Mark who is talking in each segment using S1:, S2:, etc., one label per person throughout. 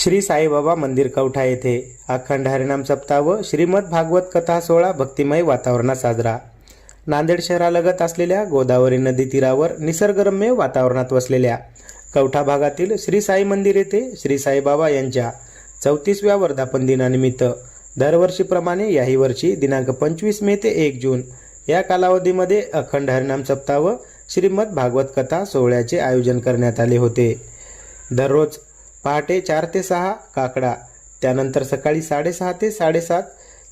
S1: श्री साईबाबा मंदिर कवठा येथे अखंड हरिनाम सप्ताह व श्रीमद भागवत कथा सोहळा भक्तिमय वातावरणात साजरा. नांदेड शहरालगत असलेल्या गोदावरी नदी तीरावर निसर्गरम्य वातावरणात वसलेल्या कवठा भागातील श्री साई मंदिर येथे श्री साईबाबा यांच्या चौतीसव्या वर्धापन दिनानिमित्त दरवर्षीप्रमाणे याही वर्षी दिनांक पंचवीस मे ते एक जून या कालावधीमध्ये अखंड हरिनाम सप्ताह व श्रीमद भागवत कथा सोहळ्याचे आयोजन करण्यात आले होते. दररोज पहाटे चार ते सहा काकडा. त्यानंतर सकाळी साडेसहा ते साडेसात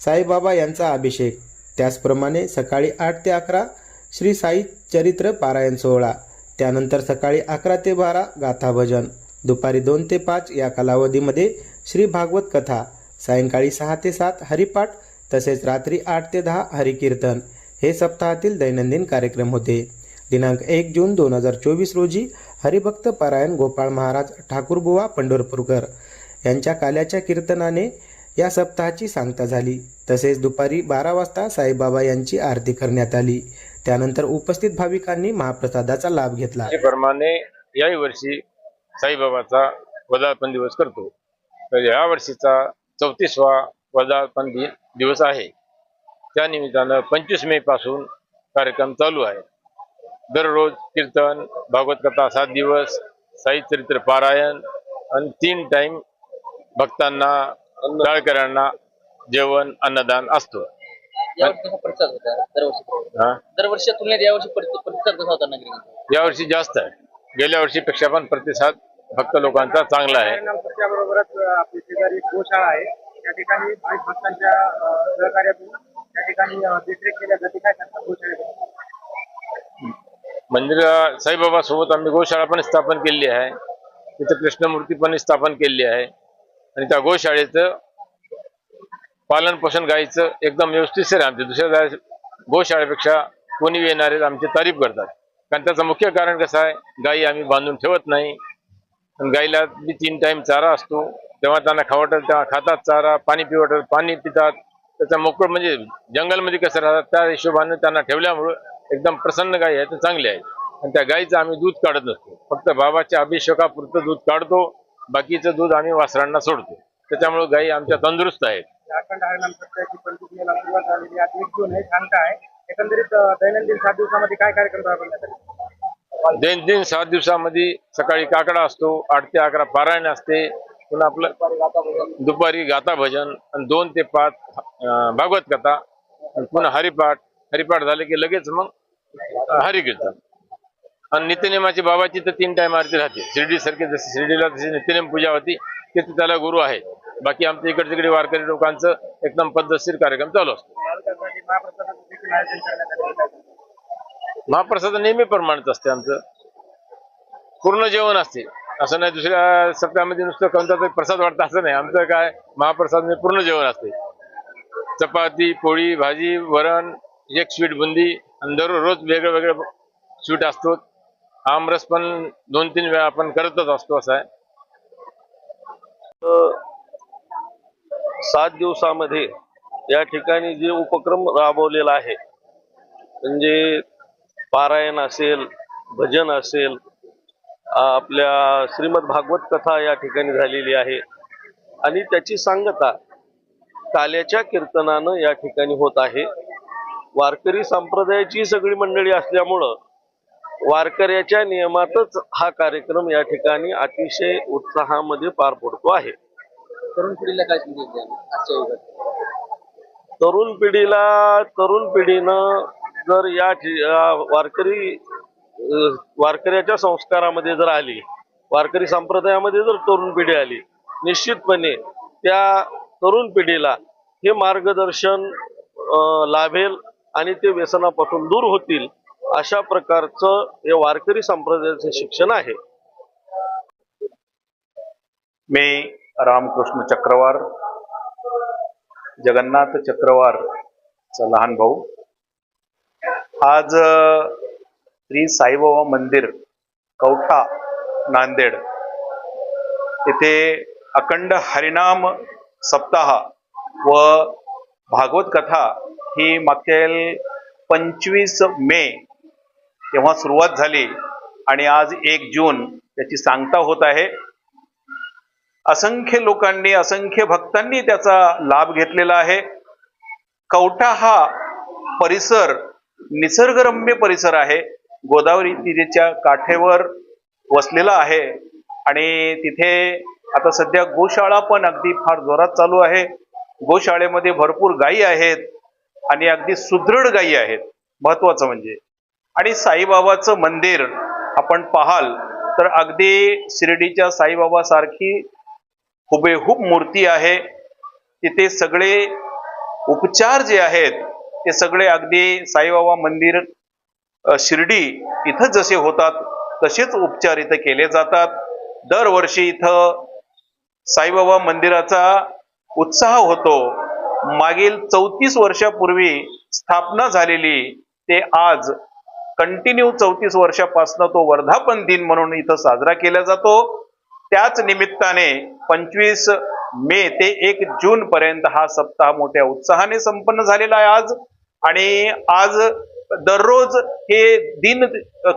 S1: साईबाबा यांचा अभिषेक. त्याचप्रमाणे सकाळी आठ ते अकरा श्री साई चरित्र पारायण सोहळा. त्यानंतर सकाळी अकरा ते बारा गाथा भजन. दुपारी दोन ते पाच या कालावधीमध्ये श्री भागवत कथा. सायंकाळी सहा ते सात हरिपाठ. तसेच रात्री आठ ते दहा हरिकीर्तन. हे सप्ताहातील दैनंदिन कार्यक्रम होते. दिनांक एक जून दोन हजार चोवीस रोजी हरिभक्त पारायण गोपाळ महाराज ठाकूरबुवा पंढरपूरकर यांच्या काल्याच्या कीर्तनाने या सप्ताहाची सांगता झाली. तसेच दुपारी बारा वाजता साईबाबा यांची आरती करण्यात आली. त्यानंतर उपस्थित भाविकांनी महाप्रसादाचा लाभ घेतला.
S2: प्रमाणे याही वर्षी साईबाबाचा वदार्पण दिवस करतो. तर या वर्षीचा चौतीसवा वदार्पण दिवस आहे. त्या निमित्तानं पंचवीस मे पासून कार्यक्रम चालू आहे. दररोज कीर्तन भागवत कथा सात दिवस साई चरित्र पारायण आणि तीन टाइम भक्तांना डाळकऱ्यांना जेवण अन्नदान असतो.
S3: प्रतिसाद होता दरवर्षी
S2: हा?
S3: दरवर्षी तुलनेत यावर्षी प्रति- प्रतिसाद कसा होता नागरिकांचा
S2: यावर्षी जास्त आहे. गेल्या वर्षीपेक्षा पण प्रतिसाद भक्त लोकांचा चांगला आहे.
S4: त्याबरोबरच आपली शेजारी गोशाळा आहे. त्या ठिकाणी भाविक भक्तांच्या अं, सहकार्यातून त्या ठिकाणी अं, देखरेख केल्या जाते. काय करतात गोशाळेमध्ये
S2: मंदिरा साईबाबा सोबत आम्ही गोशाळा पण स्थापन केलेली आहे. तिथं कृष्णमूर्ती पण स्थापन केलेली आहे. आणि त्या गोशाळेचं पालन पोषण गायीचं एकदम व्यवस्थित आहे आमच्या दुसऱ्या गोशाळेपेक्षा कोणी येणारे आमची तारीफ करतात. कारण त्याचं मुख्य कारण कसं आहे गायी आम्ही बांधून ठेवत नाही. आणि गाईला बी तीन टाइम चारा असतो. तेव्हा त्यांना खावटल तेव्हा खातात चारा पाणी पिवटल पाणी पितात. त्याचा मोकळ म्हणजे जंगलमध्ये कसं राहतात त्या हिशोबाने त्यांना ठेवल्यामुळं एकदम प्रसन्न गायी आहे तर चांगली आहे. आणि त्या गाईचं आम्ही दूध काढत नसतो. फक्त बाबाच्या अभिषेकापुरतं दूध काढतो बाकीचं दूध आम्ही वासरांना सोडतो. त्याच्यामुळे गायी आमच्या तंदुरुस्त आहेत.
S4: अखंड हरिनाम सप्ताहाची पंचवीस मेला सुरुवात झालेली आहे. आज एक जून आहे सांगता आहे. एकंदरीत अं, दैनंदिन सात दिवसामध्ये काय कार्यक्रम
S2: दैनंदिन सात दिवसामध्ये सकाळी काकडा असतो आठ ते अकरा पारायण असते पुन्हा आपलं दुपारी गाथा भजन आणि दोन ते पाच भागवत कथा आणि पुन्हा हरिपाठ. हरिपाठ झाले की लगेच मग हरिकीर्तन आणि नित्यनेमाची बाबाची तर तीन टाइम आरती राहते. शिर्डी सारखी जशी शिर्डीला तशी नित्यनेम पूजा होती तिथे त्याला गुरु आहे. बाकी आमच्या इकडे तिकडे वारकरी लोकांचं एकदम पद्धतशीर कार्यक्रम चालू असतो. महाप्रसाद नेहमी प्रमाणित असते आमचं. पूर्ण जेवण असते. असं नाही दुसऱ्या सप्ताहामध्ये नुसतं कोणता प्रसाद वाटतं असं नाही. आमचं काय महाप्रसाद पूर्ण जेवण असते. चपाती पोळी भाजी वरण एक स्वीट बुंदी आणि दररोज वेगळं वेगळं स्वीट असतो. आमरस पण दोन तीन वेळा आपण करतच असतो असं आहे.
S5: सात दिवसामध्ये या ठिकाणी जे उपक्रम राबवलेला आहे म्हणजे पारायण असेल भजन असेल आपल्या श्रीमद भागवत कथा या ठिकाणी झालेली आहे. आणि त्याची सांगता काल्याच्या कीर्तनानं या ठिकाणी होत आहे. वारकरी संप्रदायाची सगळी मंडळी असल्यामुळं वारकऱ्याच्या नियमातच हा कार्यक्रम या ठिकाणी अतिशय उत्साहामध्ये पार पडतो आहे.
S3: तरुण पिढीला काय
S5: तरुण पिढीला तरुण पिढीनं जर या वारकरी वारकऱ्याच्या संस्कारामध्ये जर आली वारकरी संप्रदायामध्ये जर तरुण पिढी आली निश्चितपणे त्या तरुण पिढीला हे मार्गदर्शन लाभेल आणि ते व्यसनापासून दूर होतील अशा प्रकारचं हे वारकरी संप्रदायाचं शिक्षण आहे.
S6: मी रामकृष्ण चक्रवार जगन्नाथ चक्रवारचा लहान भाऊ. आज श्री साईबाबा मंदिर कवठा नांदेड येथे अखंड हरिनाम सप्ताह व भागवत कथा ही मागच्या पंचवीस मे तेव्हा सुरुवात झाली आणि आज एक जून त्याची सांगता होत आहे. असंख्य लोकांनी असंख्य भक्तांनी त्याचा लाभ घेतलेला आहे. कवठा हा परिसर निसर्गरम्य परिसर आहे. गोदावरी तिथेच्या काठेवर वसलेला आहे आणि तिथे आता सध्या गोशाळा पण अगदी फार जोरात चालू आहे. गोशाळेमध्ये भरपूर गायी आहेत. आणि अगदी सुदृढ गायी आहेत. महत्वाचं म्हणजे. आणि साईबाबाचं मंदिर आपण पाहाल तर अगदी शिर्डीच्या साईबाबा सारखी हुबेहूब मूर्ती आहे. तिथे सगळे उपचार जे आहेत ते सगळे अगदी साईबाबा मंदिर शिर्डी इथं जसे होतात तसेच उपचार इथं केले जातात. दरवर्षी इथं साईबाबा मंदिराचा उत्साह होतो. मागील चौतीस वर्षापूर्वी स्थापना झालेली ते आज कंटिन्यू चौतीस वर्षापासून तो वर्धापन दिन म्हणून इथं साजरा केला जातो. त्याच निमित्ताने पंचवीस मे ते एक जून पर्यंत हा सप्ताह मोठ्या उत्साहाने संपन्न झालेला आहे आज. आणि आज दररोज हे दिन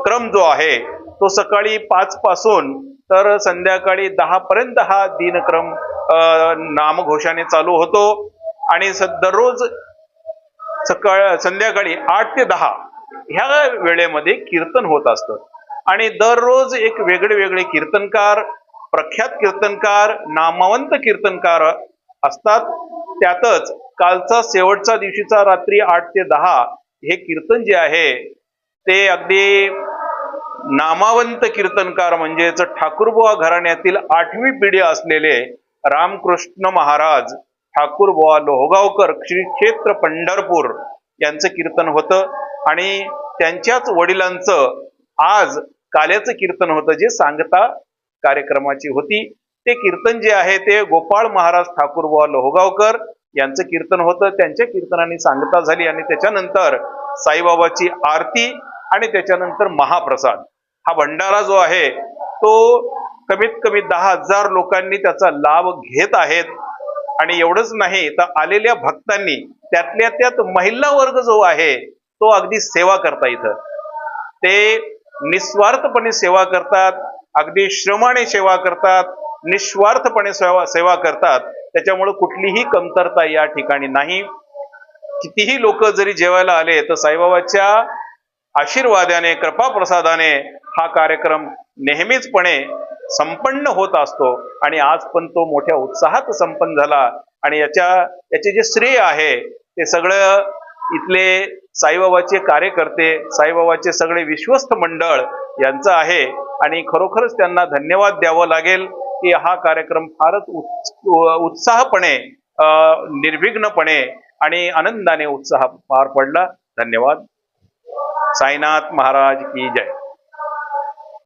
S6: क्रम जो आहे तो सकाळी पाच पासून तर संध्याकाळी दहा पर्यंत हा दिनक्रम नामघोषाने चालू होतो. आणि दररोज सकाळ संध्याकाळी आठ ते दहा ह्या वेळेमध्ये कीर्तन होत असतं. आणि दररोज एक वेगळे वेगळे कीर्तनकार प्रख्यात कीर्तनकार नामवंत कीर्तनकार असतात. त्यातच कालचा शेवटचा दिवशीचा रात्री आठ ते दहा हे कीर्तन जे आहे ते अगदी नामावंत कीर्तनकार म्हणजेच ठाकूरबुवा घराण्यातील आठवी पिढी असलेले रामकृष्ण महाराज ठाकूरबुवा लोहगावकर श्री क्षेत्र पंढरपूर यांचं कीर्तन होतं. आणि त्यांच्याच वडिलांचं आज काल्याचं कीर्तन होतं जे सांगता कार्यक्रमाची होती. ते कीर्तन जे आहे ते गोपाळ महाराज ठाकूर बुवा लोहगावकर यांचं कीर्तन होतं. त्यांच्या कीर्तनाने सांगता झाली आणि त्याच्यानंतर साईबाबाची आरती आणि त्याच्यानंतर महाप्रसाद. हा भंडारा जो आहे तो कमीत कमी दहा हजार लोकांनी त्याचा लाभ घेत आहेत. आणि एवढंच नाही तर आलेल्या भक्तांनी त्यातल्या त्यात महिला वर्ग जो आहे तो अगदी सेवा करता इथं. ते निस्वार्थपणे सेवा करतात अगदी श्रमाने सेवा करतात निस्वार्थपणे सेवा सेवा करतात. त्याच्यामुळे कुठलीही कमतरता या ठिकाणी नाही. कितीही लोक जरी जेवायला आले तर साईबाबाच्या आशीर्वादाने कृपाप्रसादाने हा कार्यक्रम नेहमीचपणे संपन्न होत असतो आणि आज पण तो मोठ्या उत्साहात संपन्न झाला आणि याच्या याचे जे श्रेय आहे ते सगळं इथले साईबाबाचे कार्यकर्ते साईबाबाचे सगळे विश्वस्त मंडळ यांचं आहे आणि खरोखरच त्यांना धन्यवाद द्यावं लागेल की हा कार्यक्रम फारच उत्साहपणे अं, निर्विघ्नपणे आणि आनंदाने उत्साह पार पडला. धन्यवाद. साईनाथ महाराज की जय.